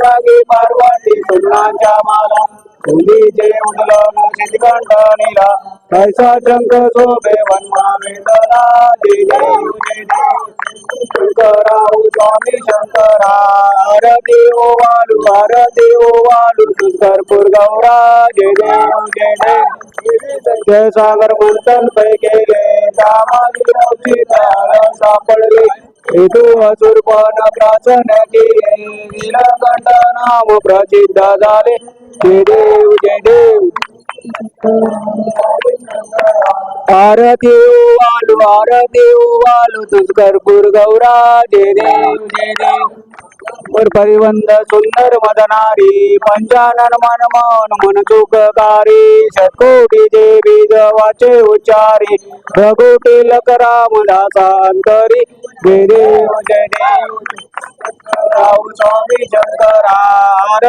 पार्वती सुनाच्या माला कैसा शोभे वनमा वेदना जय जय शंकराऊ स्वामी शंकरा आरती ओ वालू आरती ओ वालू शंकरपूर गौरा जय जय जय जय सागर मंथन पै केले दामाली सापडले हेतू असुर पण प्राचन केले नीलकंठ नाम प्रसिद्ध झाले जय देव जय देव आरती वालू आरती वालू तुझकरपूर गौरा दे देव दे. देव वर परिवंद सुंदर मदनारी पंचानन मन मन मन सुखकारी सकोटी देवी जवाचे उच्चारी रघुटी लकराम दासांतरी. जय देव दे. देव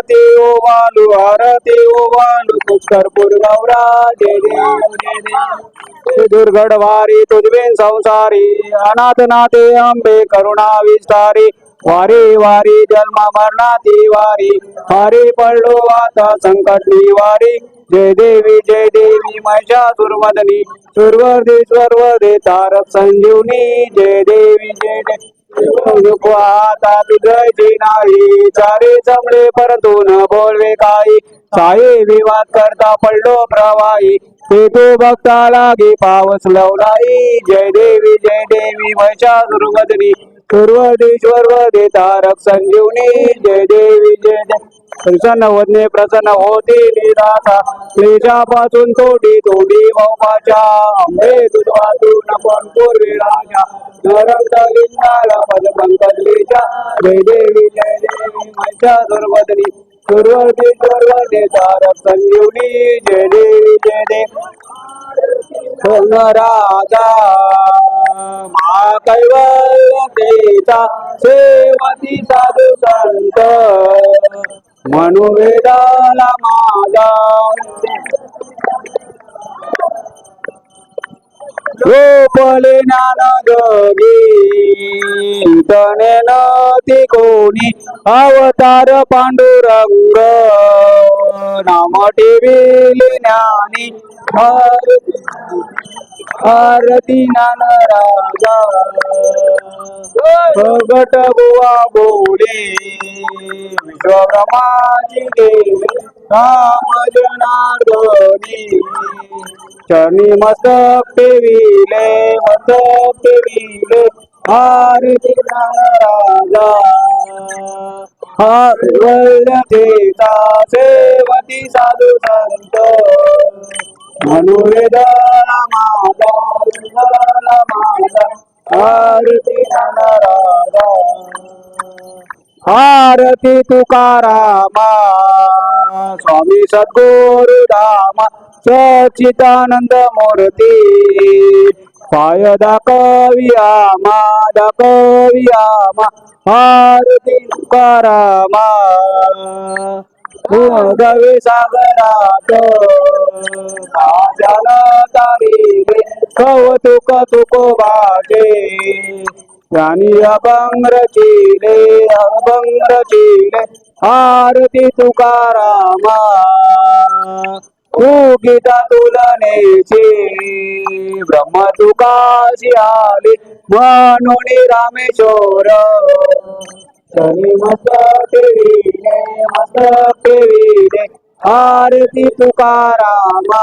आरती ओ वालू आरती ओ वालू पुष्करपूर गौरा जय देव जय देव दुर्गड वारी तुझवेन संसारी अनाथ नाथे अंबे करुणा विस्तारी वारी वारी जन्म मरणाती वारी हरी पडलो आता संकट वारी जय देवी जय देवी महिषासुरमदनी सुरवर्धे स्वर्वदे तारक आता नाही. चारे जमले परंतु न बोलवे काही. साई विवाद करता पडलो प्रवाही. ते तो भक्ता लागे पावस लवलाई जय देवी जय देवी महिषासुरमदनी पूर्वदेश्वर दे तारक संजीवनी जय देवी जय देव प्रसन्न वदने प्रसन्न होते निराशा. क्लेशापासून तोडी तोडी भौमाच्या अंबे तुझवातून पण पूर्वी राजा. नरक लिंगाला पद पंकजलीच्या जय देवी जय देवी महिषा दुर्वदनी पूर्वदेश्वर दे तारक संजीवनी जय देवी जय देव राजा मा कैवल्य देता सेवती साधू संत मनुवेदाला माझा गोपले ज्ञान जोगी तने नती कोणी अवतार पांडुरंग. नाम ठेविले ज्ञानी. आरती नान राजा प्रगट बुवा बोले। विश्वब्रह्माची देवी राम जनार्दनी चरणी मस्तक पेविले मस्तक पेविले आरती नान राजा। हार्वल्य सेवती साधू संत मनुवेदना आरती राजा आरती तुकारामा। स्वामी सद्गुरु रामा। सच्चिदानंद मूर्ती। पाय दाखवियामा दाखवियामा आरती तुकारामा। गवे सागरात माझ्याला तारी कौतुक तुको वाटे ज्ञानी अभंग रचिले अभंग रचिले आरती तुकारामा गीता तुलनेची ब्रह्म तुकाशी आले म्हणून रामेश्वर शनी मस्त ठेविले मस्त ठेविले आरती तुकारामा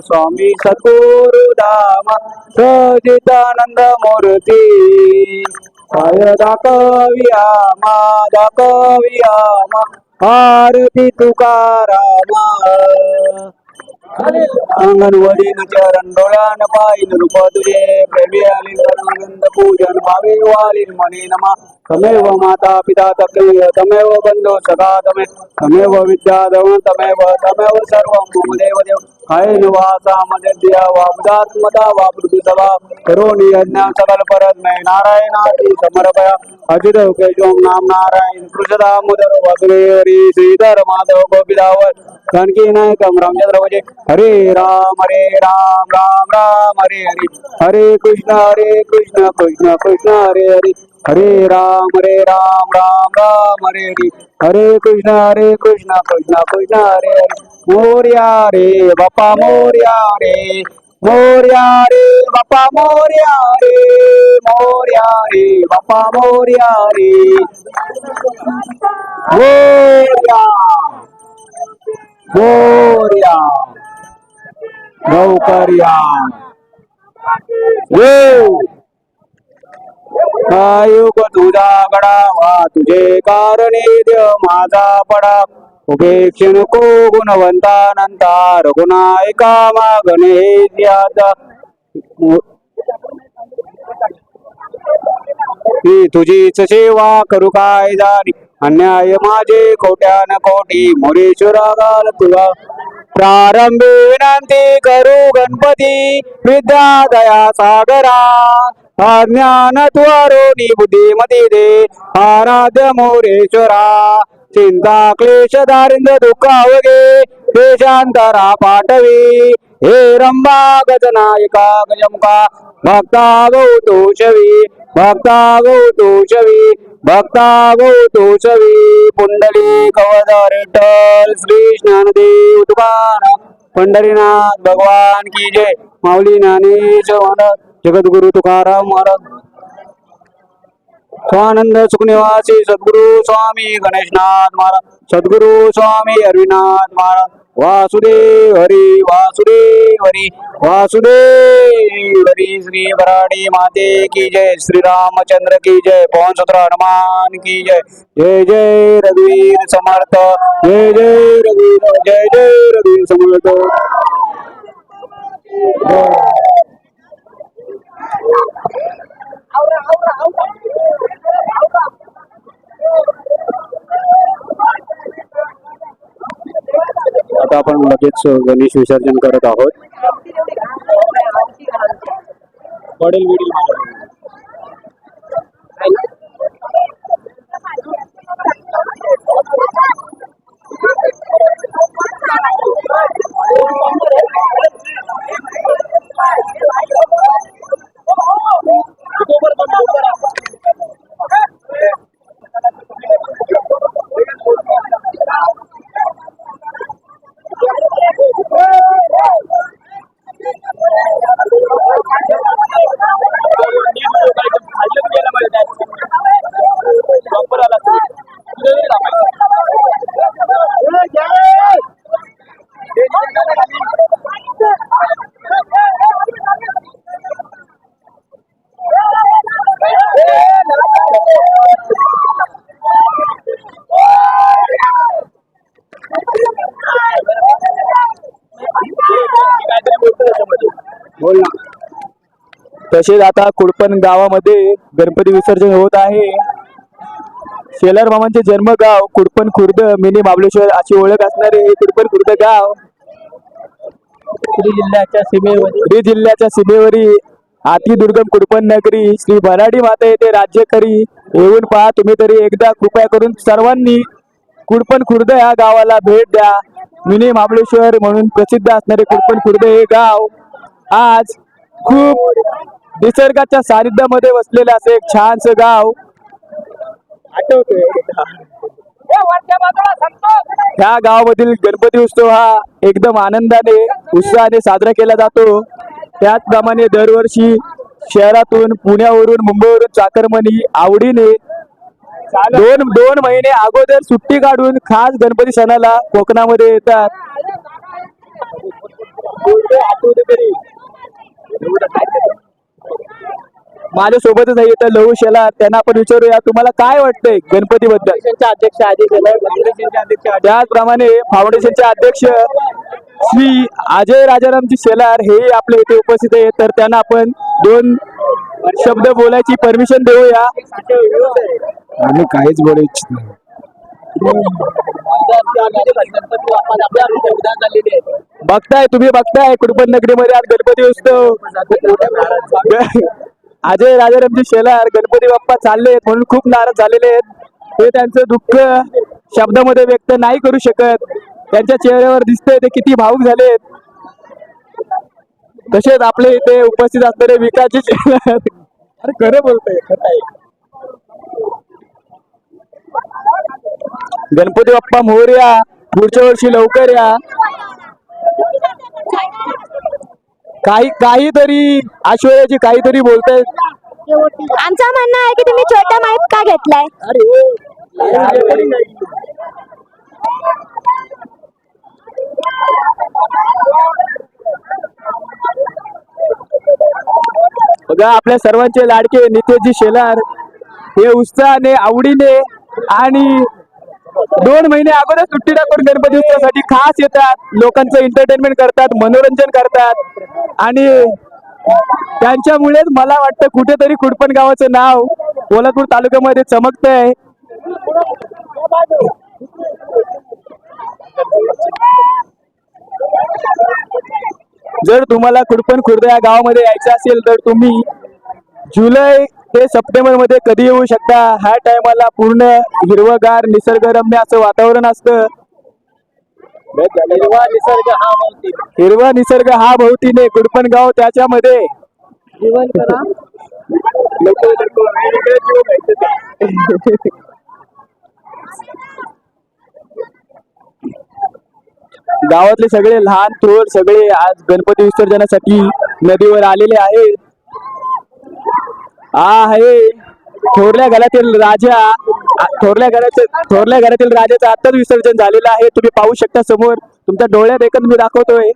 स्वामी सद्गुरुधामा सजितानंद मूर्ती पाय दाखवियामा दाखवियामा आरती तुकारामा. अंगणवडीन चरण डोळ्यान पाहिन रूप तुझे प्रेमी आलीन आनंद पूजन भावे वालीन मनी नमा तमेव माता पिता तमेव तमेव बंधु सदा तमे तमेव विद्या तमेव तमेव सर्व मम देव देव हाय निवासा मध्य वाबदात्मता वापृती सभा करोणी यज्ञ सकल परत मैं नारायणाची समर्पया अजित केशव नाम नारायण कृष्णदामोदर वासुदेवरी श्रीधर माधव गोपिदावर जानकी नायकम रामचंद्र भजे हरे राम हरे राम राम राम हरे हरे. हरे कृष्ण हरे कृष्ण कृष्ण कृष्ण हरे हरे. हरे राम हरे राम राम राम हरे हरे. हरे कृष्ण हरे कृष्ण कृष्ण कृष्ण हरे हरे. मोर्या रे बापा मोर्या रे. मोर्या रे बापा मोर्या रे. मोर्या रे बापा मोर्या रे. मोर्या लवकर्या ये आयुग तुझा गडावा तुझे कारणे देव माझा पडा। उपेक्षण को गुणवंता नंता रघुनायका मागणे मी तुझीच सेवा करू काय जाणी? अन्याय माझे कोट्यान कोटी मोरेश्वरा गाल तुला। प्रारंभी विनंती करू गणपती विद्या दया सागरा. अज्ञान त्वरोनी बुद्धिमती दे आराध्य मोरेश्वरा. चिंता क्लेश दारिंद्र दुःख अवघे देशांतरा पाठवी. हे रंबा गजनायका गजमुखा भक्ता गौतोषवी भक्ता गौतोषवी भक्ता गौतोषवी पुंडली कवदार विठ्ठल श्री ज्ञानदेव तुकाराम। पंढरीनाथ भगवान की जय। माऊली ज्ञानेश्वर महाराज जगद्गुरु तुकाराम महाराज। स्वानंद सुखनिवासी सद्गुरु स्वामी गणेशनाथ महाराज। सद्गुरु स्वामी अरविनाथ महाराज। वासुदेव हरी वासुदेव हरी वासुदेव हरी श्री बराडी माते की जय श्री रामचंद्र की जय पवन सुत्र हनुमान की जय। जय जय रघुवीर समर्थ जय जय रघुवीर जय जय रघुवीर समर्थ आता आपण लगेच गणेश विसर्जन करत आहोत. पडेल तसेच आता कुडपण गावामध्ये गणपती विसर्जन होत आहे. शेलार मामांचे जन्मगाव कुडपण खुर्द मिनी महाबळेश्वर अशी ओळख असणारे हे कुडपण खुर्द गाव जिल्ह्याच्या सीमेवर जिल्ह्याच्या सीमेवरील दुर्गम कुडपण नगरी श्री भराडी माता येथे राज्य करी. येऊन पहा तुम्ही तरी एकदा कृपया करून सर्वांनी कुडपण खुर्द या गावाला भेट द्या. मिनी महाबळेश्वर म्हणून प्रसिद्ध असणारे कुडपण खुर्द हे गाव आज खूप निसर्गाच्या सानिध्यामध्ये वसलेलं असं एक छानसं गाव ह्या गावामधील गणपती उत्सव हा एकदम आनंदाने उत्साहाने साजरा केला जातो. त्याचप्रमाणे दरवर्षी शहरातून पुण्यावरून मुंबईवरून चाकरमणी आवडीने दोन दोन महिने अगोदर सुट्टी काढून खास गणपती सणाला कोकणामध्ये येतात. माझ्या सोबतच आहे इथं लहू शेला. त्यांना आपण विचारूया तुम्हाला काय वाटतंय गणपती बद्दल अध्यक्ष त्याचप्रमाणे फाउंडेशनचे अध्यक्ष श्री अजय राजारामजी शेलार हे आपल्या इथे उपस्थित आहेत. तर त्यांना आपण दोन शब्द बोलायची परमिशन देऊया. आम्ही काहीच बोलू इच्छित नाही. बघताय तुम्ही बघताय कुडपण नगरीमध्ये आज गणपती उत्सव. अजय राजारामजी शेलार गणपती बाप्पा चालले म्हणून खूप नाराज झालेले आहेत. ते त्यांचं दुःख शब्दामध्ये व्यक्त नाही करू शकत. त्यांच्या चेहऱ्यावर दिसतंय ते किती भावुक झालेत तसेच आपले इथे उपस्थित असणारे विकासचे चेहरा अरे खरं बोलतोय खरं आहे. गणपती बाप्पा मोरया पुढच्या वर्षी लवकर या. काही काहीतरी ऐश्वर्याची काहीतरी बोलतायत आमचं म्हणणं आहे की तुम्ही छोटा माईक का घेतलाय? बघा आपल्या सर्वांचे लाडके नितेशजी शेलार हे उत्साहाने आवडीने आणि दोन महिने अगोदर सुट्टी टाकून गणपती उत्सवासाठी खास येतात लोकांचं एंटरटेनमेंट करतात मनोरंजन करतात. आणि त्यांच्यामुळेच मला वाटतं कुठेतरी कुडपण गावाचं नाव कोल्हापूर तालुक्यामध्ये चमकतंय. जर तुम्हाला कुडपण खुर्द या गावामध्ये यायचं असेल तर तुम्ही जुलै ते सप्टेंबरमध्ये कधी येऊ शकता? ह्या टायमाला पूर्ण हिरवगार निसर्गरम्य असं वातावरण असतं. हिरवा निसर्ग हा हिरवा निसर्ग हा भोवतीने कुडपण गाव त्याच्यामध्ये. गावातले सगळे लहान थोर सगळे आज गणपती विसर्जनासाठी नदीवर आलेले आहेत. हा आहे थोरल्या घरातील राजा थोरल्या घराचे थोरल्या घरातील राजाचं आताच विसर्जन झालेलं आहे. तुम्ही पाहू शकता समोर तुमच्या डोळ्यात एकच मी दाखवतोय.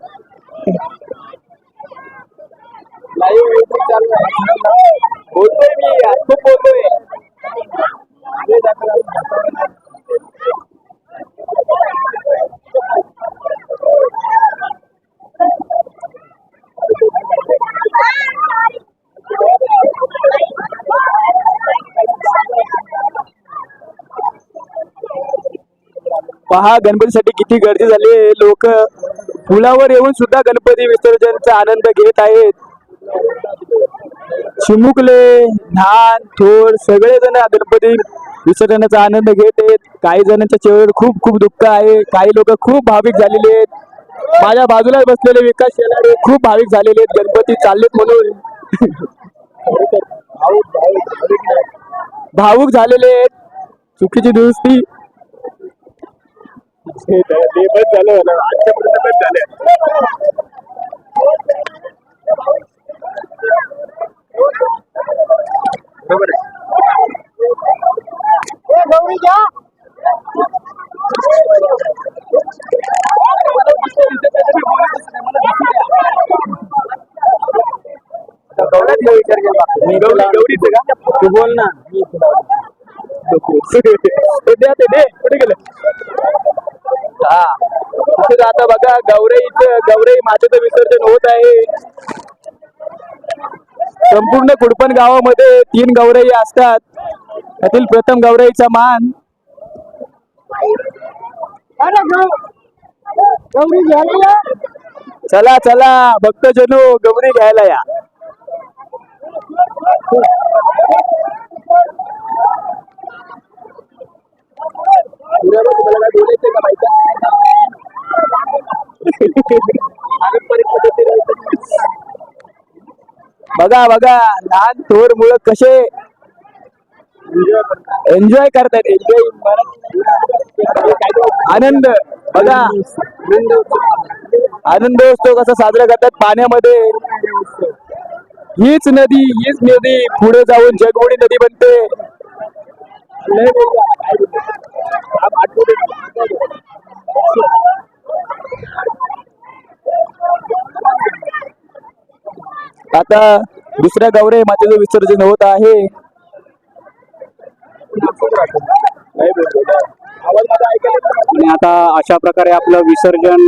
बोलतोय मी खूप बोलतोय. पहा गणपतीसाठी किती गर्दी झाली. लोक पुलावर येऊन सुद्धा गणपती विसर्जनचा आनंद घेत आहेत. चिमुकले लहान थोर सगळेजण गणपती विसर्जनाचा आनंद घेत आहेत. काही जणांच्या चेहऱ्यावर खूप खूप दुःख आहे. काही लोक खूप भाविक झालेले आहेत. माझ्या बाजूला बसलेले विकास शेलारे खूप भाविक झालेले आहेत. गणपती चाललेत म्हणून. भावूक झालेले आहेत. चुकीची दुरुस्ती ते बस झालं मला. आजच्यापर्यंत बस झालं. बरोबर आहे. गौऱ्यात नाही विचार केला. गौरीचं का? तू बोल ना ते द्या ते दे कुठे गेलं हा आता बघा गौराईचं गौरई मातेचं विसर्जन होत आहे. संपूर्ण कुडपण गावामध्ये तीन गौराई असतात. त्यातील प्रथम गौरईचा मान चला चला भक्तजनो गौरी घ्यायला या. बघा बघा लहान थोर मुळ कसे एन्जॉय करतात एन्जॉय आनंद बघा. आनंद असतो कसा साजरा करतात पाण्यामध्ये. हीच नदी हीच नदी पुढे जाऊन जगबुडी नदी बनते. आता दुसऱ्या गौरे मातेचं विसर्जन होत आहे. आणि आता अशा प्रकारे आपलं विसर्जन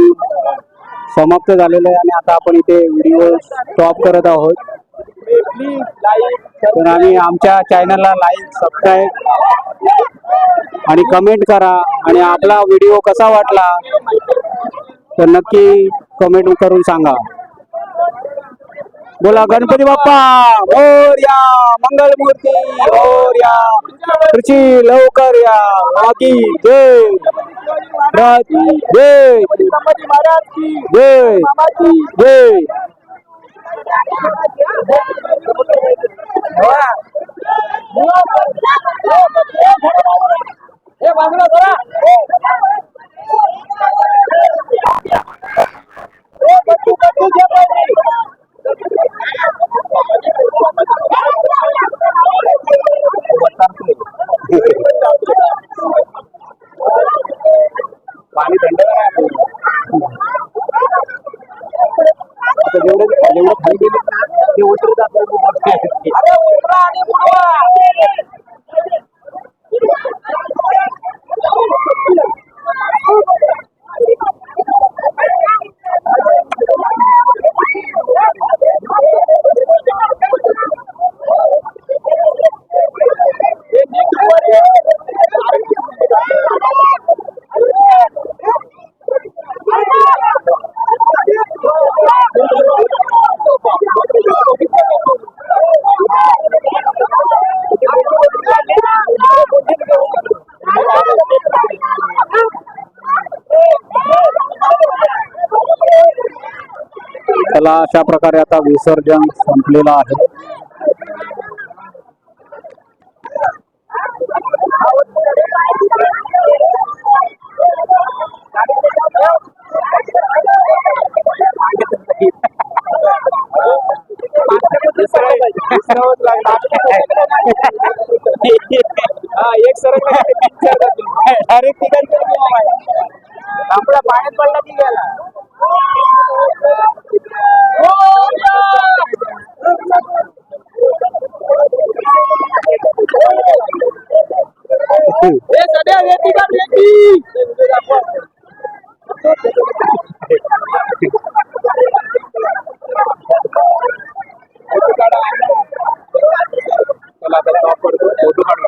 समाप्त झालेलं आहे आणि आता आपण इथे व्हिडिओ स्टॉप करत आहोत. तर आणि आमच्या चॅनलला लाईक सबस्क्राईब आणि कमेंट करा. आणि आपला व्हिडिओ कसा वाटला तर नक्की कमेंट करून सांगा. बोला गणपती बाप्पा मोरया मंगलमूर्ती मोरया खुर्ची लवकर या बाकी जय. जय. जय. जय. जय पाणी otro चला अशा प्रकारे आता विसर्जन संपलेलं आहे. हा, एक सरक डायरेक्ट आपला पाण्यात पडला की गेला. सध्या रेती का रेती चला